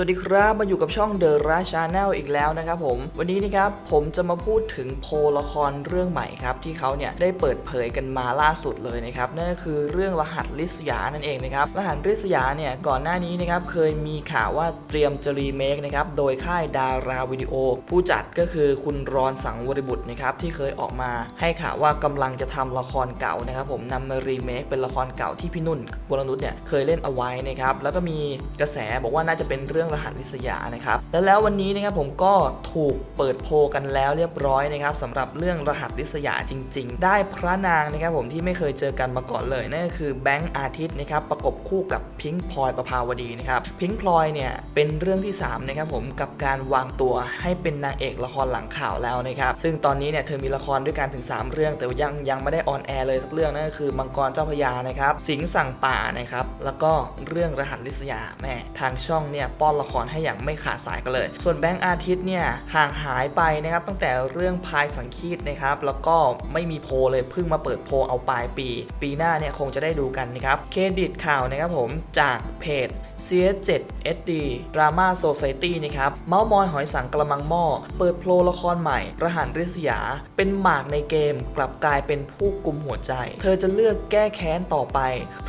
สวัสดีครับมาอยู่กับช่อง The Rush Channel อีกแล้วนะครับผม วันนี้นะครับผมจะมาพูดถึงโพลละครเรื่องใหม่ครับ ที่เขาเนี่ยได้เปิดเผยกันมาล่าสุดเลยนะครับนั่นก็คือเรื่องรหัสลิศยานั่นเองนะครับรหัสลิศยาเนี่ยก่อนหน้านี้นะครับเคยมีข่าวว่าเตรียมจะรีเมคนะครับโดยค่ายดาราวิดีโอ ผู้จัดก็คือคุณรอนสังวริบุตรนะครับที่เคยออกมาให้ข่าวว่ากำลังจะทำละครเก่านะครับผมนำมารีเมคเป็นละครเก่าที่พี่นุ่นวรนุชเนี่ยเคยเล่นเอาไว้นะครับแล้วก็มีกระแสบอกว่าน่าจะเป็นเรื่องรหัสลิศยานะครับและแล้ววันนี้นะครับผมก็ถูกเปิดโพลกันแล้วเรียบร้อยนะครับสำหรับเรื่องรหัสลิศยาจริง ๆ ได้พระนางนะครับผมที่ไม่เคยเจอกันมาก่อนเลยนั่นก็คือแบงค์อาทิตย์นะครับประกบคู่กับพิงค์พลอยประภาวดีนะครับพิงค์พลอยเนี่ยเป็นเรื่องที่สามนะครับผมกับการวางตัวให้เป็นนางเอกละครหลังข่าวแล้วนะครับซึ่งตอนนี้เนี่ยเธอมีละครด้วยกันถึง 3 เรื่อง แต่ยังยังไม่ได้ออนแอร์เลยสักเรื่องนั่นก็คือมังกรเจ้าพยานะครับสิงสั่งป่านะครับแล้วก็เรื่องรหัสลิศยาแม่ทางช่องเนี่ยป้อนละครให้อย่างไม่ขาดสายกันเลย ส่วนแบงค์อาทิตย์เนี่ยห่างหายไปนะครับตั้งแต่เรื่องพายสังคีตนะครับแล้วก็ไม่มีโพลเลยเพิ่งมาเปิดโพลเอาปลายปี ปีหน้าเนี่ยคงจะได้ดูกันนะครับเครดิตข่าวนะครับผมจากเพจ CS7 SD Drama Society นะครับ เมาส์มอยหอยสังกระมังหม้อ เปิดโพลละครใหม่ รหัสริษยา เป็นหมากในเกม กลับกลายเป็นผู้กุมหัวใจ เธอจะเลือกแก้แค้นต่อไป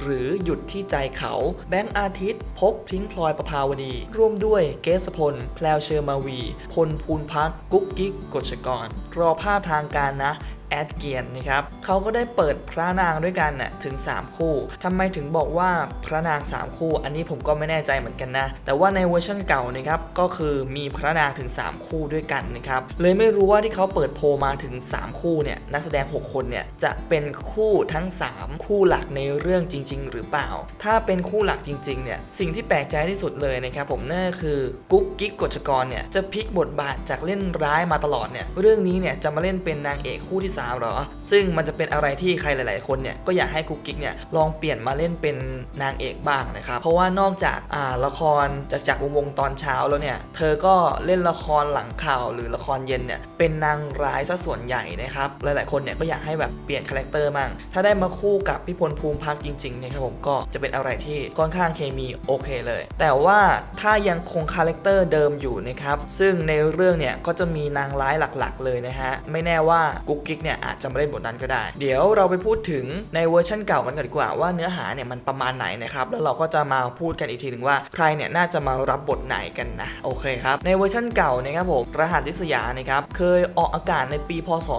หรือหยุดที่ใจเขา แบงค์อาทิตย์ พบพิงพลอยประภาวดี ร่วมด้วยเกสพล แพลวเชอร์มาวี พลภูนพักกุ๊กกิ๊กกฎชกร รอภาพทางการนะ แอดเกียนนะครับเขาก็ได้เปิดพระนางด้วยกันน่ะถึง 3 คู่ทำไมถึงบอกว่าพระนาง 3 คู่ อันนี้ผมก็ไม่แน่ใจเหมือนกันนะ แต่ว่าในเวอร์ชันเก่านะครับก็คือมีพระนางถึง 3 คู่ด้วยกันนะครับเลยไม่รู้ว่าที่เขาเปิดโพมาถึง 3 คู่เนี่ยนักแสดง 6 คนเนี่ยจะเป็นคู่ทั้ง 3 คู่หลักในเรื่องจริง ๆ หรือเปล่า ถ้าเป็นคู่หลักจริงๆเนี่ยสิ่งที่แปลกใจที่สุดเลยนะครับผมนั่นก็คือกุ๊กกิ๊กกฎชกรเนี่ยจะพลิกบทบาทจากเล่นร้ายมาตลอดเนี่ยเรื่องนี้เนี่ยจะมาเล่นเป็นนางเอกคู่ที่3หรอ ซึ่งมันจะเป็นอะไรที่ใครหลาย ๆ คนเนี่ยก็อยากให้กุ๊กกิ๊กเนี่ยลองเปลี่ยนมาเล่นเป็นนางเอกบ้างนะครับ เพราะว่านอกจากอ่าละครจากจากวงตอนเช้าแล้วเนี่ย เธอก็เล่นละครหลังข่าวหรือละครเย็นเนี่ยเป็นนางร้ายซะส่วนใหญ่นะครับ หลาย ๆ คนเนี่ยก็อยากให้แบบเปลี่ยนคาแรคเตอร์มั่งถ้าได้มาคู่กับพี่พลภูมิพักจริง ๆ นะครับผมก็จะเป็นอะไรที่ค่อนข้างเคมีโอเคเลย แต่ว่าถ้ายังคงคาแรคเตอร์เดิมอยู่นะครับซึ่งในเรื่องเนี่ยก็จะมีนางร้ายหลัก ๆ เลยนะฮะไม่แน่ว่ากุ๊กกิ๊กเนี่ยอาจจะไม่เล่นบทนั้นก็ได้ เดี๋ยวเราไปพูดถึงในเวอร์ชันเก่ากันก่อนดีกว่าว่าเนื้อหาเนี่ยมันประมาณไหนนะครับแล้วเราก็จะมาพูดกันอีกทีหนึ่งว่าใครเนี่ยน่าจะมารับบทไหนกันนะโอเคครับในเวอร์ชันเก่านะครับผมรหัสทิศยานะครับเคยออกอากาศในปีพศ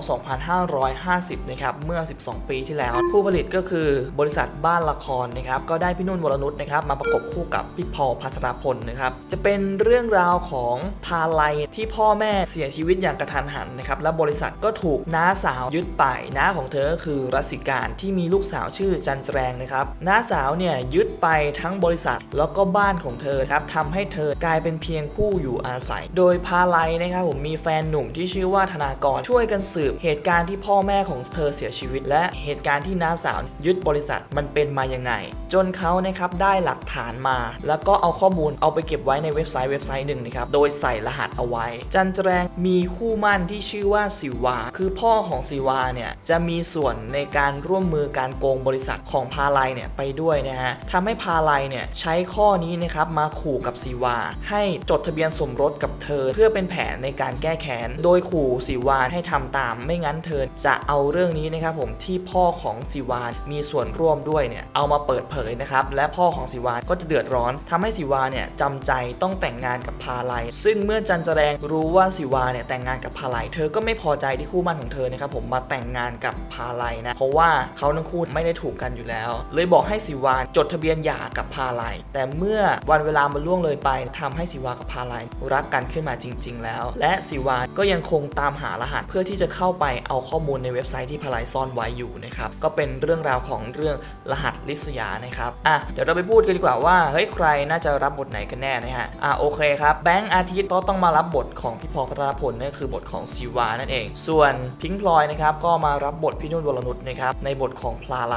2550 นะครับเมื่อ 12 ปีที่แล้ว ผู้ผลิตก็คือบริษัทบ้านละครนะครับก็ได้พี่นุ่นวรนุชนะครับมาประกบคู่กับพี่พอพัทรพลนะครับจะเป็นเรื่องราวของพาลัยที่พ่อแม่เสียชีวิตอย่างกระทันหันนะครับและบริษัทก็ถูกน้าสาวยึดไปน้าของเธอก็คือรัสิการที่มีลูกสาวชื่อจันแจรงนะครับน้าสาวเนี่ยยึดไปทั้งบริษัทแล้วก็บ้านของเธอครับทำให้เธอกลายเป็นเพียงผู้อยู่อาศัย โดยพาไลนะครับผมมีแฟนหนุ่มที่ชื่อว่าธนากรช่วยกันสืบเหตุการณ์ที่พ่อแม่ของเธอเสียชีวิต และเหตุการณ์ที่น้าสาวยึดบริษัทมันเป็นมายังไง จนเขานะครับได้หลักฐานมา แล้วก็เอาข้อมูลเอาไปเก็บไว้ในเว็บไซต์เว็บไซต์หนึ่งนะครับโดยใส่รหัสเอาไว้ จันแจรงมีคู่มั่นที่ชื่อว่าสิวา คือพ่อของสิวาเนี่ยจะมีส่วนในการร่วมมือการโกงบริษัทของพาไลเนี่ยไปด้วยนะฮะทำให้พาไลเนี่ยใช้ข้อนี้นะครับมาขู่กับสิวา ให้จดทะเบียนสมรสกับเธอ เพื่อเป็นแผนในการแก้แค้นโดยขู่สิวาให้ทำตาม ไม่งั้นเธอจะเอาเรื่องนี้นะครับผมที่พ่อของสิวามีส่วนร่วมด้วยเนี่ยเอามาเปิดเผยนะครับและพ่อของสิวาก็จะเดือดร้อนทำให้สิวาเนี่ยจำใจต้องแต่งงานกับพาไลซึ่งเมื่อจันแจรงรู้ว่าสิวาเนี่ยแต่งงานกับพาไลเธอก็ไม่พอใจที่คู่มั่นของเธอนะครับผมมาแต่งงานกับพาไลนะ เพราะว่าเขาทั้งคู่ไม่ได้ถูกกันอยู่แล้ว เลยบอกให้สิวานจดทะเบียนหย่ากับพาไลแต่เมื่อวันเวลามันล่วงเลยไปทำให้สิวากับพาไลรักกันขึ้นมาจริง ๆ แล้ว และสิวาก็ยังคงตามหารหัสเพื่อที่จะเข้าไปเอาข้อมูลในเว็บไซต์ที่พาไลซ่อนไว้อยู่นะครับก็เป็นเรื่องราวของเรื่องรหัสลิศยานะครับอะเดี๋ยวเราไปพูดกันดีกว่าว่าเฮ้ยใครน่าจะรับบทไหนกันแน่นะฮะอะโอเคครับแบงค์อาทิตย์ต้องมารับบทของพี่พอพัทรพลนั่นคือบทของสิวานั่นเอง ส่วนพิงพลอยนะครับก็มารับบทพี่นุ่นวรนุชนะครับในบทของพลาไล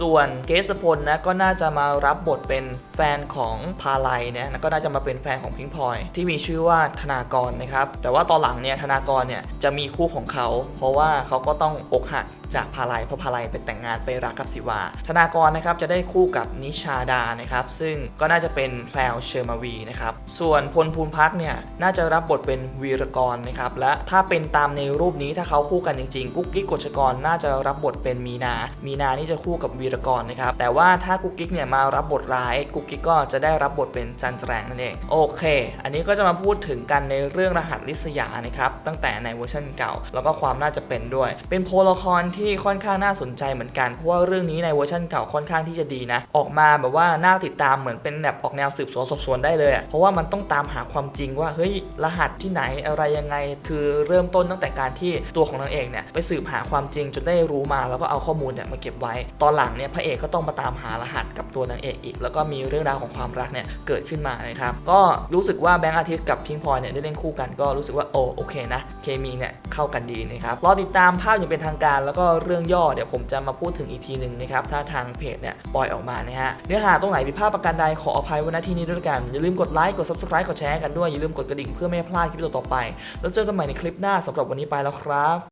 ส่วนเกสพลนะก็น่าจะมารับบทเป็นแฟนของพาไลนะก็น่าจะมาเป็นแฟนของพิงพลอยที่มีชื่อว่าธนากรนะครับแต่ว่าตอนหลังเนี่ยธนากรเนี่ยจะมีคู่ของเขา เพราะว่าเขาก็ต้องอกหักจากพาไลเพราะพาไลไปแต่งงานไปรักกับศิวา ธนากรนะครับจะได้คู่กับนิชาดานะครับซึ่งก็น่าจะเป็นแพลวเชอร์มาวีนะครับส่วนพลภูมิพักเนี่ยน่าจะรับบทเป็นวีรกรนะครับและถ้าเป็นตามในรูปนี้ถ้าเขาคู่กันจริงๆกุ๊กกิ๊กกฎชกรน่าจะรับบทเป็นมีนา มีนานี่จะคู่กับวีรกรนะครับแต่ว่าถ้ากุ๊กกิ๊กเนี่ยมารับบทร้ายกุ๊กกิ๊กก็จะได้รับบทเป็นจันแรงนั่นเองโอเค อันนี้ก็จะมาพูดถึงกันในเรื่องรหัสลิศยานะครับตั้งแต่ในเวอร์ชันเก่า แล้วก็ความน่าจะเป็นด้วย เป็นโพลละครที่ค่อนข้างน่าสนใจเหมือนกันเพราะว่าเรื่องนี้ในเวอร์ชันเก่าค่อนข้างที่จะดีนะ ออกมาแบบว่าน่าติดตามเหมือนเป็นแบบออกแนวสืบสวนสอบสวนได้เลย เพราะว่ามันต้องตามหาความจริงว่าเฮ้ยรหัสที่ไหนอะไรยังไง คือเริ่มต้นตั้งแต่การที่ตัวของนางเอกเนี่ยไปสืบหาความจริงจนได้รู้มาแล้วก็เอาข้อมูลเนี่ยมาเก็บไว้ ตอนหลังเนี่ยพระเอกก็ต้องมาตามหารหัสกับตัวนางเอกอีก แล้วก็มีเรื่องราวของความรักเนี่ยเกิดขึ้นมานะครับก็รู้สึกว่าแบงค์อาทิตย์กับพิงพลอยเนี่ยได้เล่นคู่กันก็รู้สึกว่าโอโอเคนะเคมีเนี่ยเข้ากันดีนะครับรอติดตามภาพอย่างเป็นทางการ แล้วก็เรื่องย่อเดี๋ยวผมจะมาพูดถึงอีกทีหนึ่งนะครับถ้าทางเพจเนี่ยปล่อยออกมานะฮะเนื้อหาตรงไหนผิดพลาดประการใดขออภัยไว้ณที่นี้ด้วยกันอย่าลืมกดไลค์กด subscribe กดแชร์กันด้วยอย่าลืมกดกระดิ่งเพื่อไม่พลาดคลิปต่อไป แล้วเจอกันใหม่ในคลิปหน้าสำหรับวันนี้ไปแล้วครับ